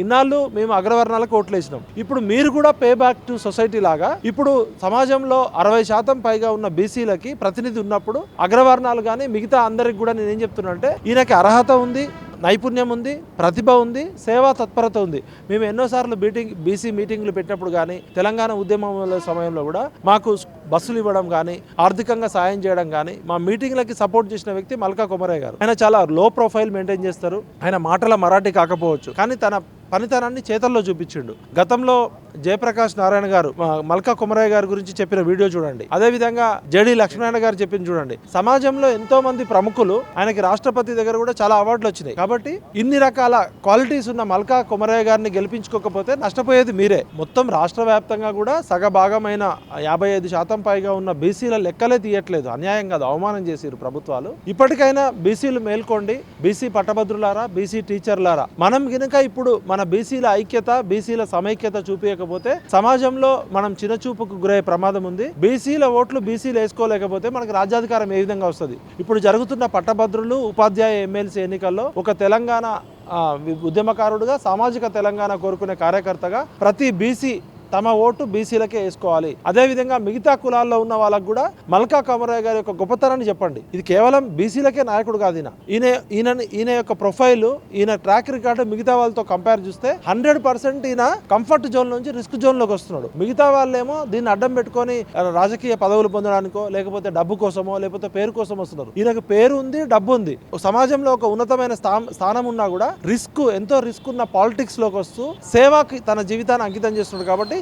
ఇన్నాళ్ళు మేము అగ్రవర్ణాలకు ఓట్లు వేసినాం ఇప్పుడు మీరు కూడా పే బ్యాక్ టు సొసైటీ లాగా ఇప్పుడు సమాజంలో అరవై శాతం పైగా ఉన్న బీసీలకి ప్రతినిధి ఉన్నప్పుడు అగ్రవర్ణాలు కానీ మిగతా అందరికి కూడా నేనేం చెప్తున్నా అంటే ఈయనకి అర్హత ఉంది నైపుణ్యం ఉంది ప్రతిభ ఉంది సేవా తత్పరత ఉంది. మేము ఎన్నోసార్లు మీటింగ్ బీసీ మీటింగ్లు పెట్టినప్పుడు కానీ తెలంగాణ ఉద్యమం సమయంలో కూడా మాకు బస్సులు ఇవ్వడం కానీ ఆర్థికంగా సాయం చేయడం కానీ మా మీటింగ్లకి సపోర్ట్ చేసిన వ్యక్తి మల్కా కుమరే గారు. ఆయన చాలా లో ప్రొఫైల్ మెయింటైన్ చేస్తారు. ఆయన మాటల మరాఠీ కాకపోవచ్చు. కానీ తన పనితనాన్ని చేతల్లో చూపించిండు. గతంలో జయప్రకాష్ నారాయణ గారు మల్కా కుమరయ్య గారి గురించి చెప్పిన వీడియో చూడండి. అదే విధంగా జడి లక్ష్మీనారాయణ గారు చెప్పింది చూడండి. సమాజంలో ఎంతో మంది ప్రముఖులు ఆయనకి రాష్ట్రపతి దగ్గర కూడా చాలా అవార్డులు వచ్చినాయి. కాబట్టి ఇన్ని రకాల క్వాలిటీస్ ఉన్న మల్కా కుమరయ్య గారిని గెలిపించుకోకపోతే నష్టపోయేది మీరే. మొత్తం రాష్ట్ర వ్యాప్తంగా కూడా సగ భాగమైన యాభై ఐదు శాతం పైగా ఉన్న బీసీల లెక్కలే తీయట్లేదు. అన్యాయం కాదు అవమానం చేసిరు ప్రభుత్వాలు. ఇప్పటికైనా బీసీలు మేల్కోండి. బీసీ పట్టభద్రులారా బీసీ టీచర్లారా. మనం గినక ఇప్పుడు మన బీసీల ఐక్యత బీసీల సమైక్యత చూపించకపోతే సమాజంలో మనం చిన్నచూపుకు గురయ్యే ప్రమాదం ఉంది. బీసీల ఓట్లు బీసీలు వేసుకోలేకపోతే మనకు రాజ్యాధికారం ఏ విధంగా వస్తుంది? ఇప్పుడు జరుగుతున్న పట్టభద్రులు ఉపాధ్యాయ ఎమ్మెల్సీ ఎన్నికల్లో ఒక తెలంగాణ ఉద్యమకారుడుగా సామాజిక తెలంగాణ కోరుకునే కార్యకర్తగా ప్రతి బీసీ తమ ఓటు బీసీలకే వేసుకోవాలి. అదేవిధంగా మిగతా కులాల్లో ఉన్న వాళ్ళకు కూడా మల్కా కమరయ్య గారి యొక్క గొప్పతనాన్ని చెప్పండి. ఇది కేవలం బీసీలకే నాయకుడు కాదు ఈయన. ఈయన ఈయన ఈయన యొక్క ప్రొఫైల్ ఈయన ట్రాక్ రికార్డు మిగతా వాళ్ళతో కంపేర్ చూస్తే హండ్రెడ్ పర్సెంట్ ఈయన కంఫర్ట్ జోన్ నుంచి రిస్క్ జోన్లోకి వస్తున్నాడు. మిగతా వాళ్ళేమో దీన్ని అడ్డం పెట్టుకొని రాజకీయ పదవులు పొందడానికో లేకపోతే డబ్బు కోసమో లేకపోతే పేరు కోసం వస్తున్నారు. ఈయనకు పేరు ఉంది డబ్బు ఉంది. సమాజంలో ఒక ఉన్నతమైన స్థా- స్థానం ఉన్నా కూడా రిస్క్ ఎంతో రిస్క్ ఉన్న పాలిటిక్స్లోకి వస్తూ సేవకి తన జీవితాన్ని అంకితం చేస్తున్నాడు కాబట్టి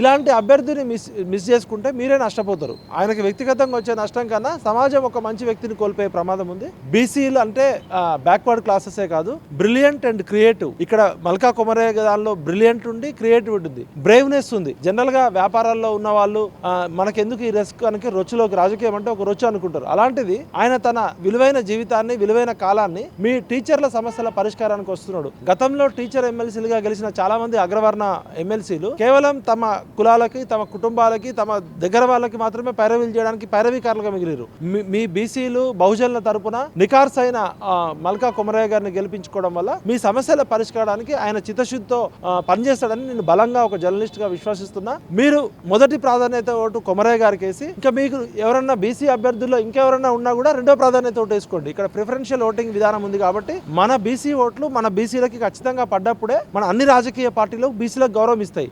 ఇలాంటి అభ్యర్థిని మిస్ మిస్ చేసుకుంటే మీరే నష్టపోతారు. ఆయనకి వ్యక్తిగతంగా వచ్చే నష్టం కన్నా సమాజం ఒక మంచి వ్యక్తిని కోల్పోయే ప్రమాదం ఉంది. బీసీలు అంటే బ్యాక్వర్డ్ క్లాసెసే కాదు. బ్రిలియంట్ అండ్ క్రియేటివ్ ఇక్కడ మల్కా కుమరే దానిలో బ్రిలియంట్ ఉండి క్రియేటివిటీ ఉంది బ్రేవ్నెస్ ఉంది. జనరల్గా వ్యాపారాల్లో ఉన్న వాళ్ళు మనకెందుకు ఈ రిస్క్ అని రొచ్చులోకి రాజకీయం అంటే ఒక రొచ్చు అనుకుంటారు. అలాంటిది ఆయన తన విలువైన జీవితాన్ని విలువైన కాలాన్ని మీ టీచర్ల సమస్యల పరిష్కారానికి వస్తున్నాడు. గతంలో టీచర్ ఎమ్మెల్సీలుగా గెలిచిన చాలా మంది అగ్రవర్ణ ఎమ్మెల్సీలు కేవలం తమ కులాలకి తమ కుటుంబాలకి తమ దగ్గర వాళ్ళకి మాత్రమే పైరవీలు చేయడానికి పైరవీకారులుగా మిగిలిరు. మీ- బీసీలు బహుజనుల తరపున నికార్స్ అయిన మల్కా కుమరయ్య గారిని గెలిపించుకోవడం వల్ల మీ సమస్యల పరిష్కారానికి ఆయన చిత్తశుద్ధితో పనిచేస్తాడని నేను బలంగా ఒక జర్నలిస్ట్గా విశ్వసిస్తున్నా. మీరు మొదటి ప్రాధాన్యత ఓటు కొమరయ్య గారికి వేసి ఇంకా మీకు ఎవరన్నా బీసీ అభ్యర్థుల్లో ఇంకెవరన్నా ఉన్నా కూడా రెండో ప్రాధాన్యత ఓటు వేసుకోండి. ఇక్కడ ప్రిఫరెన్షియల్ ఓటింగ్ విధానం ఉంది కాబట్టి మన బీసీ ఓట్లు మన బీసీలకి ఖచ్చితంగా పడ్డప్పుడే మన అన్ని రాజకీయ పార్టీలు బీసీలకు గౌరవం ఇస్తాయి.